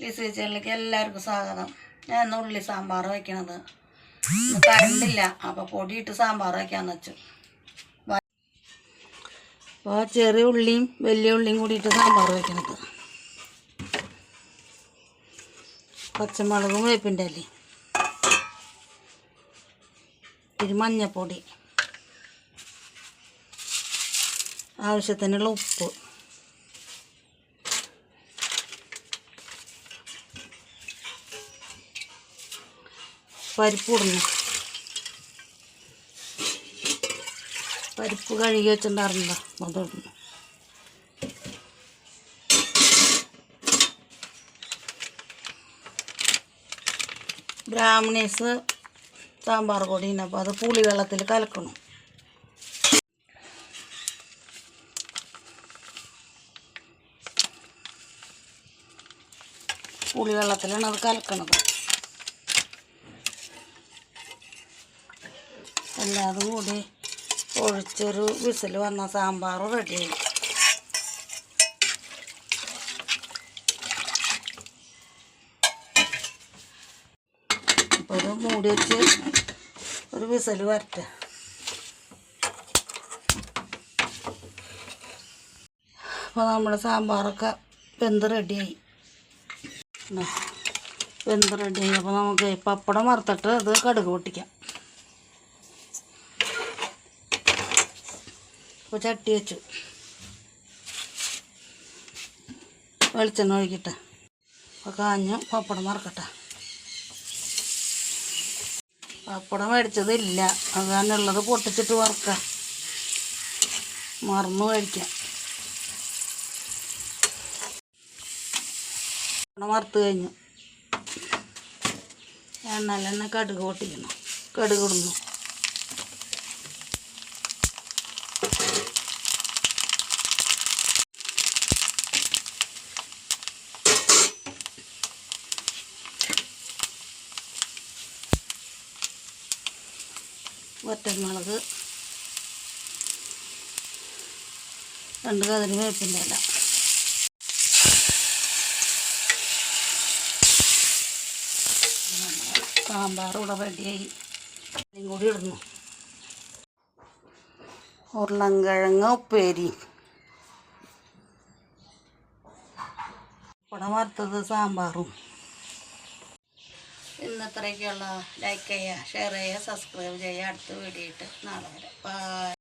ലിസി കിച്ചണിലേക്ക് എല്ലാവർക്കും സ്വാഗതം. ഞാൻ ഇന്ന് ഉള്ളി സാമ്പാർ വയ്ക്കണത്. ഇന്ന് കറണ്ടില്ല അപ്പോൾ പൊടിയിട്ട് സാമ്പാർ വയ്ക്കാന്ന് വെച്ചു. അപ്പോൾ ചെറിയ ഉള്ളിയും വലിയ ഉള്ളിയും കൂടിയിട്ട് സാമ്പാർ വയ്ക്കണത്. പച്ചമുളകും വേപ്പിന്റെ അല്ലേ ഇത്തിരി മഞ്ഞപ്പൊടി. ആവശ്യത്തിനുള്ള ഉപ്പ്. പരിപ്പ് പരിപ്പ് കഴുകി വെച്ചിട്ടുണ്ടായിരുന്നില്ല. അതിടുന്നു ബ്രാഹ്മണീസ് സാമ്പാർ പൊടിയുണ്ട് അപ്പോൾ അത് പുളി വെള്ളത്തിൽ കലക്കണം. പുളി വെള്ളത്തിലാണ് അത് കലക്കണത്. എല്ലാതും കൂടി ഒഴിച്ചൊരു വിസിൽ വന്ന സാമ്പാർ റെഡിയായി അപ്പോൾ മൂടി വെച്ച് ഒരു വിസിൽ വരട്ടെ. അപ്പോൾ നമ്മുടെ സാമ്പാറൊക്കെ വെന്ത് റെഡിയായി വെന്ത് റെഡിയായി അപ്പോൾ നമുക്ക് പപ്പടം വറുത്തിട്ട് അത് കടുക് പൊട്ടിക്കാം. അപ്പോൾ ചട്ടി വെച്ചു. വെളിച്ചെണ്ണ ഒഴിക്കട്ടെ. അപ്പോൾ കാഞ്ഞ് പപ്പടം മറക്കട്ടെ പപ്പടം മേടിച്ചതില്ല. അത് തന്നെ ഉള്ളത് പൊട്ടിച്ചിട്ട് വറക്കാം. മറന്നു മേടിക്കാം. പപ്പടം കഴിഞ്ഞു. എണ്ണലെണ്ണ കടുക് പൊട്ടിക്കണം. കടുക് ഇടുന്നു. വറ്റൽമുളക് രണ്ട് കതിരി വേപ്പിന്റെ ഇല. സാമ്പാർ ഇവിടെ റെഡിയായി. ഇതും കൂടി ഇടുന്നു. ഉരുളൻകിഴങ്ങ് ഉപ്പേരി. ഇവിടെ വറുത്തത് സാമ്പാറും. ഇന്നത്രയ്ക്കുള്ള ലൈക്ക് ചെയ്യുക ഷെയർ ചെയ്യുക സബ്സ്ക്രൈബ് ചെയ്യുക. അടുത്ത വീഡിയോ ഇട്ട് നാളെ വരെ.